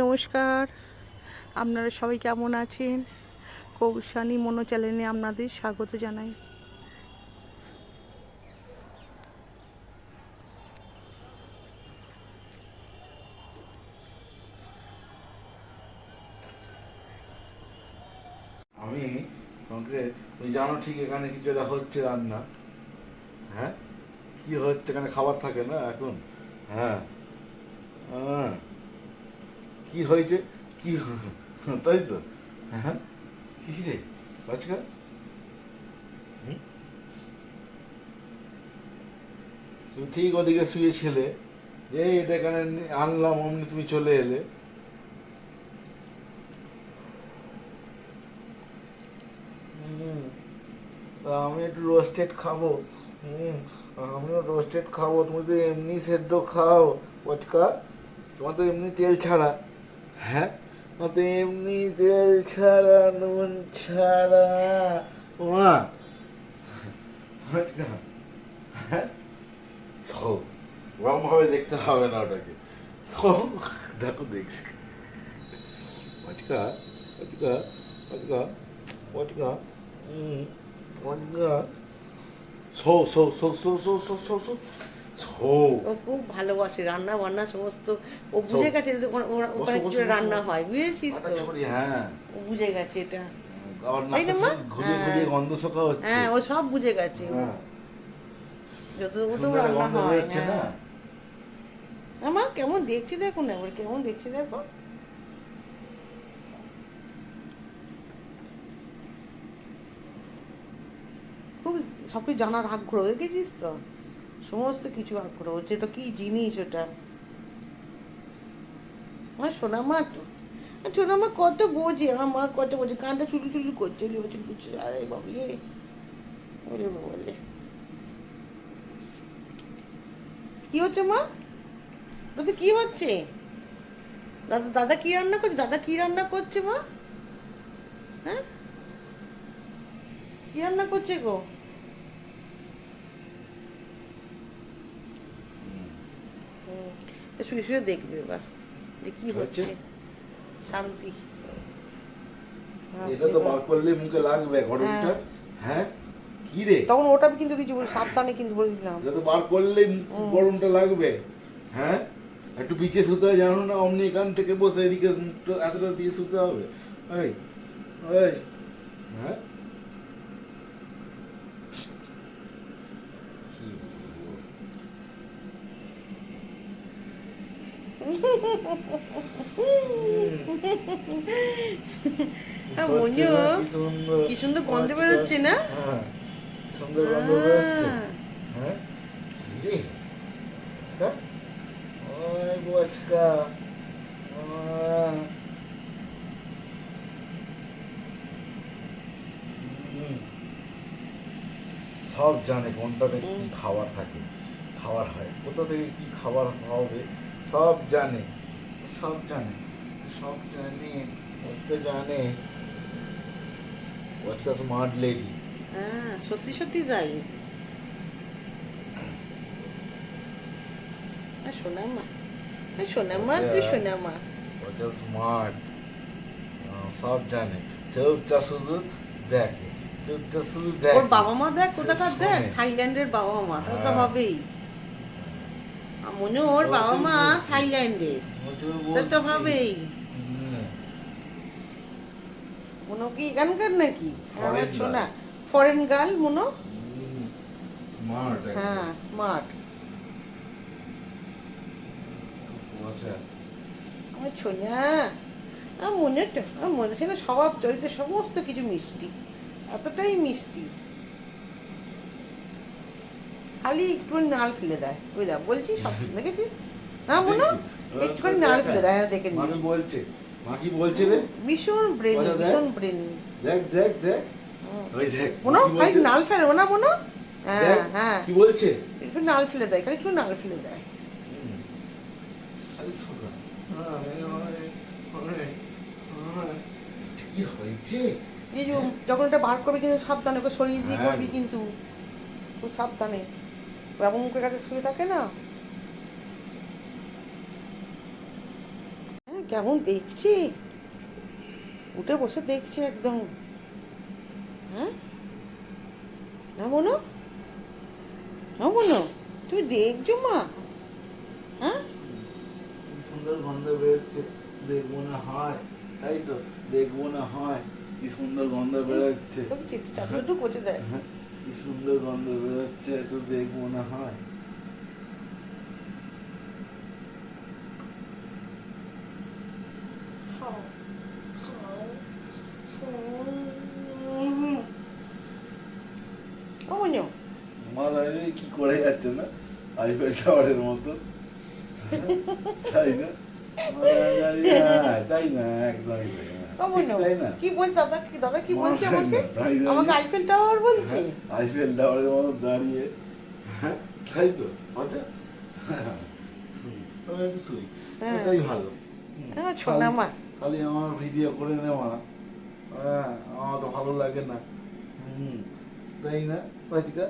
নমস্কার। আপনারা সবাই কেমন আছেন? কৌশানী মনো চ্যানেলে আপনাদের স্বাগত জানাই। আমি তুমি জানো ঠিক এখানে কিছু একটা হচ্ছে রান্না। হ্যাঁ? কি হচ্ছে? এখানে খাবার থাকে না এখন? হ্যাঁ? হ্যাঁ। কি হয়েছে? কি তাই তো? হ্যাঁ কি রে? বাচ্চা তুমি ঠিক ওদিকে শুয়েছিলে। যে এটা এখানে আনলাম, অমনি তুমি চলে এলে। আমি একটু রোস্টেড খাব। আমিও রোস্টেড খাব। তুমি তো এমনি সেদ্ধ খাও পচকা তোমার তো এমনি তেল ছাড়া। হ্যাঁ? তোমার তো এমনি তেল ছাড়া, নুন ছাড়া। মা হ্যাঁ? ওরমভাবে দেখতে হবে না ওটাকে। দেখো, দেখছি। পচকা পচকা হুম পচকা সো সো সো সো সো সো সো সো সো ও খুব ভালোবাসে রান্না বান্না সমস্ত ও বুঝে গেছে যে ওখানে- কিছু রান্না হয় বুঝেছিস তো? হ্যাঁ। ও বুঝে গেছে এটা। তাই না মা? হ্যাঁ। ঘুরিয়ে গন্ধ শোকা হচ্ছে। হ্যাঁ ও সব বুঝে গেছে। হ্যাঁ। যত তো রান্না হয় হ্যাঁ। আমার কেমন দেখছি দেখুন এবার কেমন দেখছি দেখো। খুব সব কিছু জানার আগ্রহ দেখেছিস তো? সমস্ত কিছু আগ্রহ যেটা কি জিনিস ওটা। আমার সোনা মা তো। সোনা মা কত বোঝে, আমার মা কত বোঝে, কানটা চুলু চুলু করছে চুলু করছে আরে বাবলে ওরে বলে কি হচ্ছে মা? ওতে কি হচ্ছে? দাদা দাদা কি রান্না করছে? দাদা কি রান্না করছে মা? হ্যাঁ? কি রান্না করছে গো হুম, এ শুয়ে শুয়ে দেখবে এবার যে কি হচ্ছে? শান্তি। এটা তো বার করলে মুখে লাগবে গরমটা হ্যাঁ। কি রে? তখন ওটা কিন্তু কিছু বলি সাবধানে কিন্তু বলে দিলাম। এটা তো বার করলে গরমটা লাগবে। হ্যাঁ? একটু পিছিয়ে শুতে হয় জানো না? অমনি এখান থেকে বসে এদিকে মুখটা এতটা দিয়ে শুতে হবে। ওই ওই হ্যাঁ কি বলব? হ্যাঁ, হচ্ছে মঞ্জু, কি সুন্দর। গন্ধ বেরোচ্ছে না? হ্যাঁ সুন্দর গন্ধ বেরোচ্ছে। হ্যাঁ? হ্যাঁ? ওই বচকা। সব জানে কোনটাতে কি। খাবার থাকে খাবার হয় কোথা থেকে কি খাবার হবে। সব জানে। সব জানে সব জানে ওকে জানে। বচকা স্মার্ট লেডি হ্যাঁ সত্যি সত্যি তাই। আর সোনা মা আর সোনা তুই Yeah. ওটা স্মার্ট সব জানে। চোখটা শুধু দেখে চোখটা শুধু দেখে। ওর বাবা মা দেখ কোথাকার দেখ? থাইল্যান্ডের বাবা মা তা তো হ্যাঁ। হবেই আর মনে ওর বাবা মা ওটা তা। হবেই মনো কি এখানকার নাকি? আমার girl. ফরেন গার্ল মনো? স্মার্ট হ্যাঁ স্মার্ট আচ্ছা। আমার ছোনা আমার মনে মনে সেটা স্বভাব চরিত্র সমস্ত কিছু মিষ্টি। এতটাই মিষ্টি। খালি একটু নাল ফেলে দেয়। ওই দেখ বলছি সব দেখেছিস? না মনে। একটুখানি নাল ফেলে দেয় হ্যাঁ দেখে মা নি। কি বলছে। মা কি বলছে রে? ভীষণ ব্রেন ভীষণ ব্রেন। দেখ দেখ দেখ। ওই দেখ মনো? খালি নাল ফেলে না মনো? হ্যাঁ হ্যাঁ। কি বলছে? একটু নাল ফেলে দেয় খালি একটু নাল ফেলে দেয়। কি হয়েছে? এই যখন এটা বার করবি কিন্তু সাবধানে সরিয়ে দিয়ে হ্যাঁ। করবি কিন্তু। খুব সাবধানে। এমন মুখের কাছে শুয়ে থাকে না? হ্যাঁ কেমন দেখছি? উঠে বসে দেখছি একদম। হ্যাঁ? না মনো? না মনো? তুমি দেখছ মা? হ্যাঁ? কি সুন্দর গন্ধ বেরোচ্ছে দেখব না হয়। তাই তো দেখব না হয়। কি সুন্দর গন্ধ বেরোচ্ছে চাটু একটু কচে দেয় হ্যাঁ, কি সুন্দর গন্ধ বেরোচ্ছে একটু দেখব না হয় ও মনো মা দাঁড়িয়ে কি করে যাচ্ছে না আইফেল টাওয়ারের মতো তাই না মা দাঁড়িয়ে দাঁড়িয়ে, তাই না একদমই মনো কি বল দাদা কি দাদা কি বলছে আমাকে দাঁড়িয়ে- আমাকে আইফেল টাওয়ার বলছে আইফেল টাওয়ারের মতো দাঁড়িয়ে হ্যাঁ তাই তো আচ্ছা হ্যাঁ। এটাই ভালো হ্যাঁ, সোনা খালি- মা। খালি আমার ভিডিও করে নেওয়া হ্যাঁ আমার তো ভালো লাগে না হুম তাই না রাধিকা